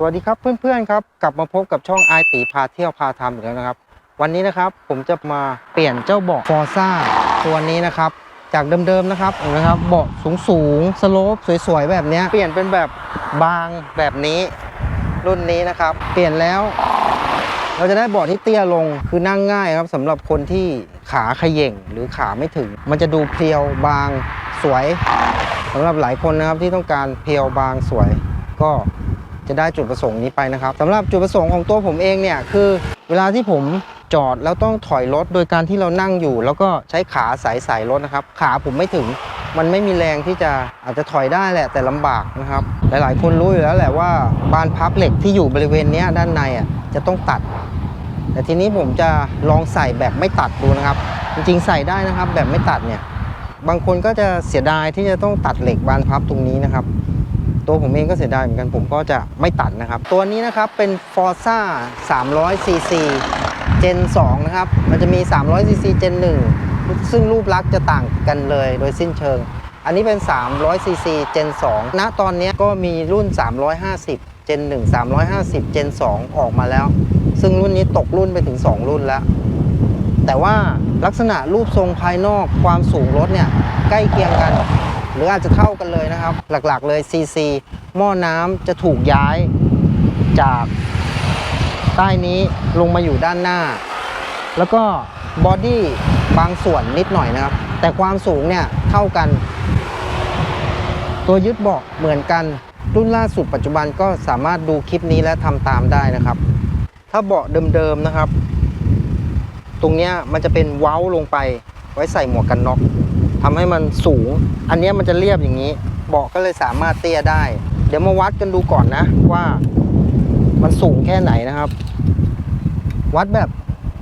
สวัสดีครับเพื่อนๆครับกลับมาพบกับช่องไอตีพาเที่ยวพาทำอีกแล้วนะครับ วันนี้นะครับผมจะมาเปลี่ยนเจ้าเบาะฟอร์ซ่าตัวนี้นะครับ จากเดิมๆนะครับเห็นไหมครับเบาะสูงๆสโลปสวยๆแบบนี้เปลี่ยนเป็นแบบบางแบบนี้รุ่นนี้นะครับ เปลี่ยนแล้วเราจะได้เบาะที่เตี้ยลงคือนั่งง่ายครับสำหรับคนที่ขาเขย่งหรือขาไม่ถึง มันจะดูเพรียวบางสวยสำหรับหลายคนนะครับที่ต้องการเพรียวบางสวย ก็ จะได้จุดประสงค์นี้ไปนะครับสำหรับจุดประสงค์ของตัวผมเองเนี่ยคือเวลาที่ผมจอดแล้วต้องถอยรถโดยการที่เรานั่งอยู่ แล้วก็ใช้ขาสายสายรถนะครับ ขาผมไม่ถึงมันไม่มีแรงที่จะอาจจะถอยได้แหละแต่ลำบากนะครับ หลายๆ คนรู้อยู่แล้วแหละว่าบานพับเหล็กที่อยู่บริเวณนี้ด้านในอะจะต้องตัด แต่ทีนี้ผมจะลองใส่แบบไม่ตัดดูนะครับ จริงๆใส่ได้นะครับแบบไม่ตัดเนี่ยบางคนก็จะเสียดายที่จะต้องตัดเหล็กบานพับตรงนี้นะครับ ตัวผมเองก็เสียดายเหมือนกันผมก็จะไม่ตัดนะครับ ตัวนี้นะครับเป็น Forza 300 cc Gen 2 นะครับ มันจะมี 300 cc Gen 1 ซึ่งรูปลักษณ์จะต่างกันเลยโดยสิ้นเชิง อันนี้เป็น 300 cc Gen 2 ณ ตอนนี้ก็มีรุ่น 350 Gen 1 350 Gen 2 ออกมาแล้ว ซึ่งรุ่นนี้ตกรุ่นไปถึง 2 รุ่นแล้ว แต่ว่าลักษณะรูปทรงภายนอกความสูงรถเนี่ยใกล้เคียงกัน หรืออาจจะเท่ากันเลยนะครับ หลักๆเลย CC หม้อน้ำจะถูกย้ายจากใต้นี้ลงมาอยู่ด้านหน้า แล้วก็บอดี้บางส่วนนิดหน่อยนะครับ แต่ความสูงเนี่ยเท่ากัน ตัวยึดเบาะเหมือนกัน รุ่นล่าสุดปัจจุบันก็สามารถดูคลิปนี้และทำตามได้นะครับ ถ้าเบาะเดิมๆนะครับ ตรงเนี้ยมันจะเป็นเว้าลงไปไว้ใส่หมวกกันน็อก ทำให้มันสูง อันนี้มันจะเรียบอย่างนี้ เบาะก็เลยสามารถเตี้ยได้ เดี๋ยวมาวัดกันดูก่อนนะ ว่ามันสูงแค่ไหนนะครับ วัดแบบ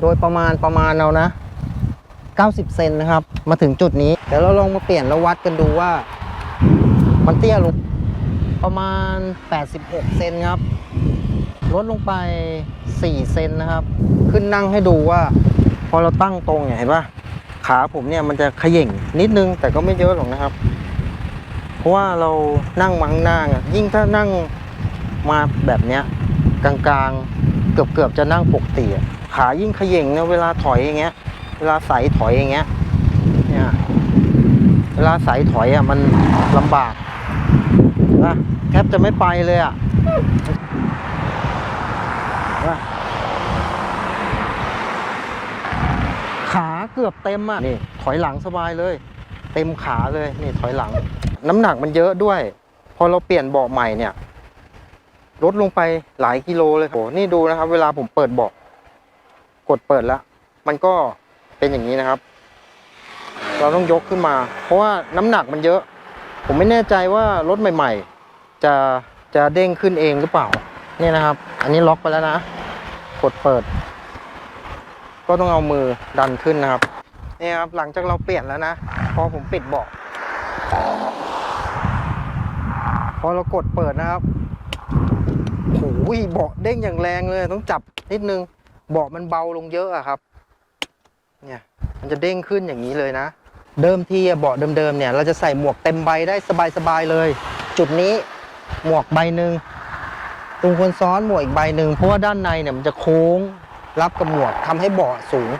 โดยประมาณประมาณเอานะ 90 เซนนะครับ มาถึงจุดนี้เดี๋ยวเราลองมาเปลี่ยนแล้ววัดกันดูว่า มันเตี้ยลงประมาณ 86 เซนครับ ลดลงไป 4 เซนนะครับ ขึ้นนั่งให้ดูว่า พอเราตั้งตรงเนี่ยเห็นปะ ขาผมเนี่ยมันจะขย่งนิดนึงแต่ก็ไม่เยอะหรอกนะครับ เพราะว่าเรานั่งมังหน้างยิ่งถ้านั่งมาแบบเนี้ยกลางๆเกือบเกือบๆจะนั่งปกติขายิ่งขย่งเนี่ยเวลาถอยอย่างเงี้ย เวลาใส่ถอยอย่างเงี้ยเนี่ยเวลาใส่ถอยอะมันลำบากนะแทบจะไม่ไปเลยอะนะขาเกื อบเต็มอะนี่ถอยหลังสบายเลย เต็มขาเลยนี่ถอยหลัง น้ำหนักมันเยอะด้วย พอเราเปลี่ยนเบาะใหม่เนี่ยลดลงไปหลายกิโลเลยโอ้นี่ดูนะครับ เวลาผมเปิดเบาะกดเปิดแล้ว มันก็เป็นอย่างนี้นะครับ เราต้องยกขึ้นมา เพราะว่าน้ำหนักมันเยอะ ผมไม่แน่ใจว่ารถใหม่ ๆ จะจะเด้งขึ้นเองหรือเปล่านี่นะครับ อันนี้ล็อกไปแล้วนะ กดเปิด ก็ต้องเอามือดันขึ้นนะครับ นี่ครับหลังจากเราเปลี่ยนแล้วนะ พอผมปิดเบาะพอเรากดเปิดนะครับโอ้ยเบาะเด้งอย่างแรงเลยต้องจับนิดนึงเบาะมันเบาลงเยอะอะครับ เนี่ยมันจะเด้งขึ้นอย่างนี้เลยนะ เดิมทีเบาะเดิมๆเนี่ย เราจะใส่หมวกเต็มใบได้สบายๆเลย จุดนี้หมวกใบหนึ่งตรงคนซ้อนหมวกอีกใบหนึ่งเพราะว่าด้านในเนี่ยมันจะโค้งรับกับหมวกทำให้เบาะสูง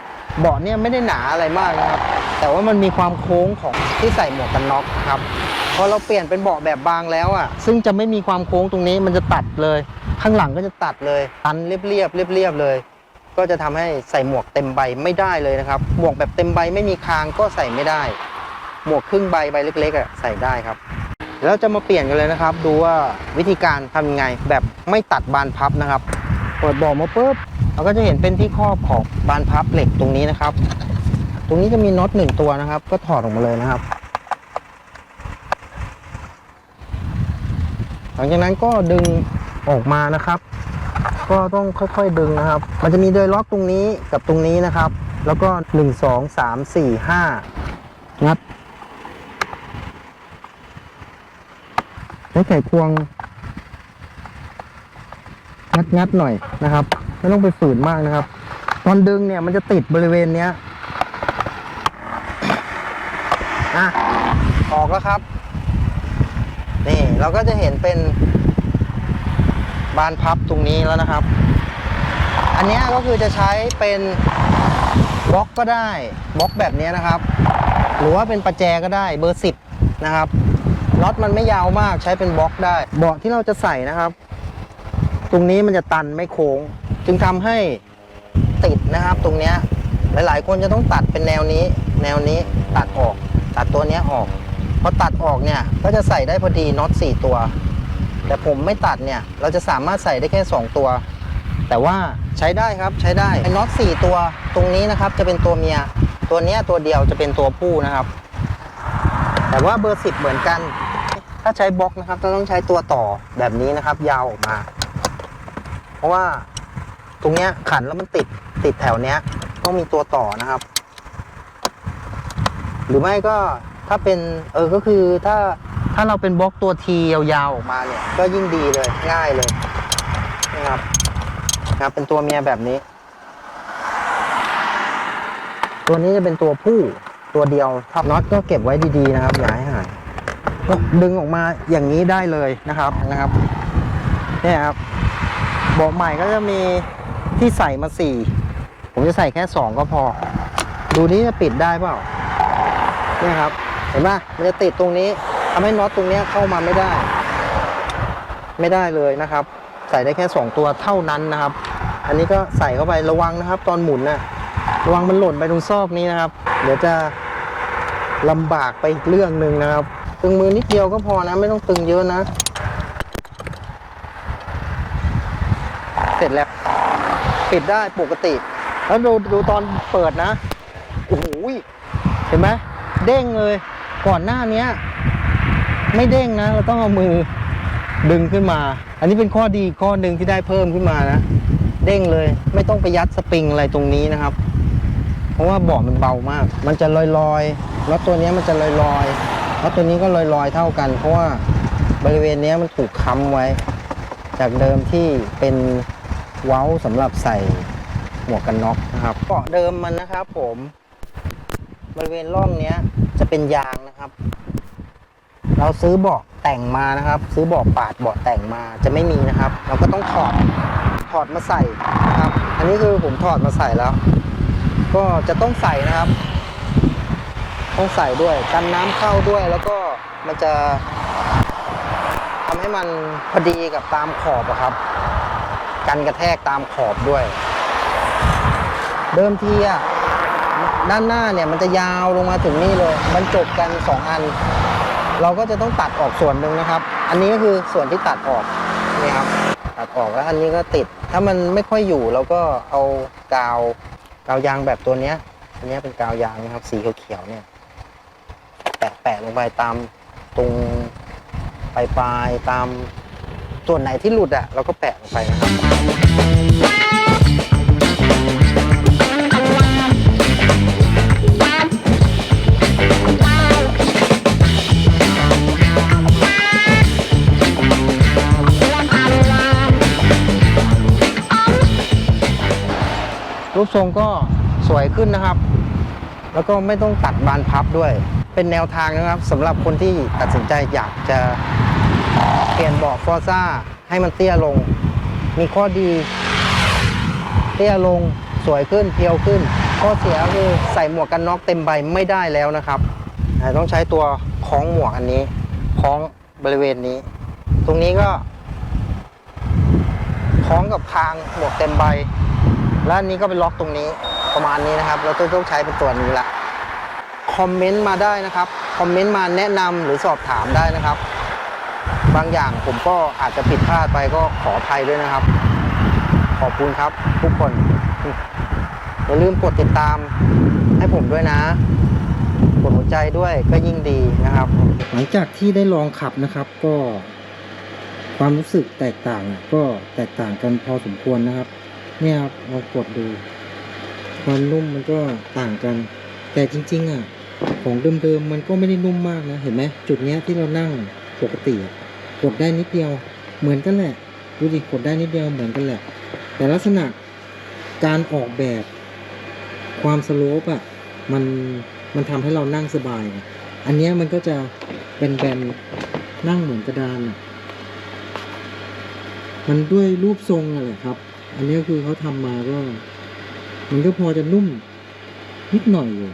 เบาะเนี่ยไม่ได้หนาอะไรมากนะครับ แต่ว่ามันมีความโค้งของที่ใส่หมวกกันน็อกครับพอเราเปลี่ยนเป็นเบาะแบบบางแล้วอะ ซึ่งจะไม่มีความโค้งตรงนี้มันจะตัดเลย ข้างหลังก็จะตัดเลยตันเรียบเรียบเรียบเรียบๆเลย ก็จะทำให้ใส่หมวกเต็มใบไม่ได้เลยนะครับ หมวกแบบเต็มใบไม่มีคางก็ใส่ไม่ได้ หมวกครึ่งใบใบเล็กๆอะใส่ได้ครับแล้วจะมาเปลี่ยนกันเลยนะครับ ดูว่าวิธีการทำยังไงแบบไม่ตัดบานพับนะครับเปิดเบอกมาปุ๊บ เราก็จะเห็นเป็นที่ครอบของบานพับเหล็กตรงนี้นะครับ ตรงนี้จะมีน็อตหนึ่งตัวนะครับ ก็ถอดออกมาเลยนะครับ หลังจากนั้นก็ดึงออกมานะครับ ก็ต้องค่อยๆดึงนะครับ มันจะมีเดยล็อกตรงนี้กับตรงนี้นะครับ แล้วก็หนึ่งสองสามสี่ห้างัดใช้ไขควงงัดงัดๆหน่อยนะครับ ไม่ต้องไปฝืนมากนะครับ ตอนดึงเนี่ยมันจะติดบริเวณเนี้ยอะออกแล้วครับ นี่เราก็จะเห็นเป็นบานพับตรงนี้แล้วนะครับ อันนี้ก็คือจะใช้เป็นบล็อกก็ได้บล็อกแบบนี้นะครับ หรือว่าเป็นประแจก็ได้เบอร์สิบนะครับน็อตมันไม่ยาวมากใช้เป็นบล็อกได้ เบาะที่เราจะใส่นะครับ ตรงนี้มันจะตันไม่โค้ง จึงทำให้ติดนะครับตรงเนี้ยหลาย ๆ คนจะต้องตัดเป็นแนวนี้ แนวนี้ตัดออก ตัดตัวเนี้ยออกพอตัดออกเนี่ยก็จะใส่ได้พอดีน็อตสี่ตัว แต่ผมไม่ตัดเนี่ยเราจะสามารถใส่ได้แค่ 2 ตัว แต่ว่าใช้ได้ครับใช้ได้ไอ้น็อต4ตัวตรงนี้นะครับจะเป็นตัวเมีย ตัวเนี้ยตัวเดียวจะเป็นตัวผู้นะครับ แต่ว่าเบอร์10เหมือนกัน ถ้าใช้บล็อกนะครับจะต้องใช้ตัวต่อแบบนี้นะครับ ยาวออกมา เพราะว่า ตรงเนี้ยขันแล้วมันติดติดแถวเนี้ย ต้องมีตัวต่อนะครับ หรือไม่ก็ถ้าเป็นเออก็คือถ้าถ้าเราเป็นบล็อกตัวทียาวๆออกมาเนี่ย ก็ยิ่งดีเลยง่ายเลยนะครับนะครับเป็นตัวเมียแบบนี้ ตัวนี้จะเป็นตัวผู้ตัวเดียวครับน็อตก็เก็บไว้ดีๆนะครับอย่าให้หายก็ดึงออกมาอย่างนี้ได้เลยนะครับนะครับเนี่ยครับเบาะใหม่ก็จะมี ที่ใส่มาสี่ผมจะใส่แค่สองก็พอ ดูนี้จะปิดได้เปล่าเนี่ยครับ เห็นไหมมันจะติดตรงนี้ทำให้น็อตตรงนี้เข้ามาไม่ได้ ไม่ได้เลยนะครับ ใส่ได้แค่สองตัวเท่านั้นนะครับ อันนี้ก็ใส่เข้าไประวังนะครับ ตอนหมุนนะระวังมันหล่นไปตรงซอกนี้นะครับ เดี๋ยวจะลำบากไปอีกเรื่องหนึ่งนะครับ ตึงมือนิดเดียวก็พอนะ ไม่ต้องตึงเยอะนะ เสร็จแล้ว ปิดได้ปกติ แล้วดูดูตอนเปิดนะ โอ้โหเห็นไหมเด้งเลย ก่อนหน้านี้ไม่เด้งนะ เราต้องเอามือดึงขึ้นมา อันนี้เป็นข้อดีข้อหนึ่งที่ได้เพิ่มขึ้นมานะ เด้งเลย ไม่ต้องไปยัดสปริงอะไรตรงนี้นะครับ เพราะว่าเบาะมันเบามาก มันจะลอยลอยๆแล้วตัวนี้มันจะลอยลอยๆแล้วตัวนี้ก็ลอยลอยๆ เท่ากัน เพราะว่าบริเวณนี้มันถูกค้ำไว้ จากเดิมที่เป็น เว้าสำหรับใส่หมวกกันน็อกนะครับเบาะเดิมมันนะครับ ผม บริเวณร่องเนี้ย จะเป็นยางนะครับ เราซื้อเบาะแต่งมานะครับ ซื้อเบาะปาดเบาะแต่งมาจะไม่มีนะครับ เราก็ต้องถอดถอดมาใส่นะครับ อันนี้คือผมถอดมาใส่แล้ว ก็จะต้องใส่นะครับ ต้องใส่ด้วยกันน้ำเข้าด้วยแล้วก็มันจะทำให้มันพอดีกับตามขอบอะครับ กันกระแทกตามขอบด้วย เดิมทีอะด้านหน้าเนี่ยมันจะยาวลงมาถึงนี่เลย มันจบกันสองอัน เราก็จะต้องตัดออกส่วนหนึ่งนะครับ อันนี้ก็คือส่วนที่ตัดออกนี่ครับตัดออกแล้วอันนี้ก็ติด ถ้ามันไม่ค่อยอยู่เราก็เอากาวกาวยางแบบตัวเนี้ยอันนี้เป็นกาวยางนะครับ สีเขียวๆเนี่ย แปะแปะลงไปตามตรงปลายปลายๆตาม ส่วนไหนที่หลุดอะเราก็แปะลงไปนะครับ รูปทรงก็สวยขึ้นนะครับ แล้วก็ไม่ต้องตัดบานพับด้วย เป็นแนวทางนะครับสำหรับคนที่ตัดสินใจอยากจะ เปลี่ยนเบาะฟอร์ซ่าให้มันเตี้ยลง มีข้อดี เตี้ยลงสวยขึ้นเพียวขึ้น ข้อเสียคือใส่หมวกกันน็อกเต็มใบไม่ได้แล้วนะครับ ต้องใช้ตัวคล้องหมวกอันนี้คล้องบริเวณนี้ ตรงนี้ก็คล้องกับคางหมวกเต็มใบ แล้วอันนี้ก็เป็นล็อกตรงนี้ประมาณนี้นะครับ เราต้องใช้เป็นตัวนี้ละคอมเมนต์มาได้นะครับ คอมเมนต์มาแนะนำหรือสอบถามได้นะครับ บางอย่างผมก็อาจจะผิดพลาดไปก็ขออภัยด้วยนะครับ ขอบคุณครับ ทุกคน อย่าลืมกดติดตามให้ผมด้วยนะ กดหัวใจด้วยก็ยิ่งดีนะครับ หลังจากที่ได้ลองขับนะครับก็ ความรู้สึกแตกต่างก็แตกต่างกันพอสมควรนะครับ เนี่ยครับเรากดดู ความนุ่มมันก็ต่างกัน แต่จริง ๆ อะ ของเดิมๆมันก็ไม่ได้นุ่มมากนะ เห็นไหมจุดเนี้ยที่เรานั่งปกติ กดได้นิดเดียวเหมือนกันแหละดูดิกดได้นิดเดียวเหมือนกันแหละ แต่ลักษณะการออกแบบความสโลปอะมันมันทำให้เรานั่งสบาย อันนี้มันก็จะเป็นแบนๆนั่งเหมือนกระดานอะมันด้วยรูปทรงนั่นแหละครับ อันนี้คือเขาทำมาก็ มันก็พอจะนุ่มนิดหน่อยอยู่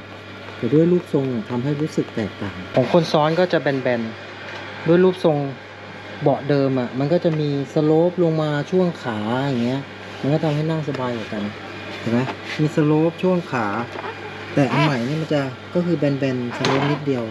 แต่ด้วยรูปทรงทำให้รู้สึกแตกต่าง ของคนซ้อนก็จะแบนๆด้วยรูปทรง เบาะเดิมอะมันก็จะมีสโลปลงมาช่วงขาอย่างเงี้ย มันก็ทำให้นั่งสบายกว่ากันเห็นไหมมีสโลปช่วงขา แต่อันใหม่นี่มันจะก็คือแบนๆสโลปนิดเดียว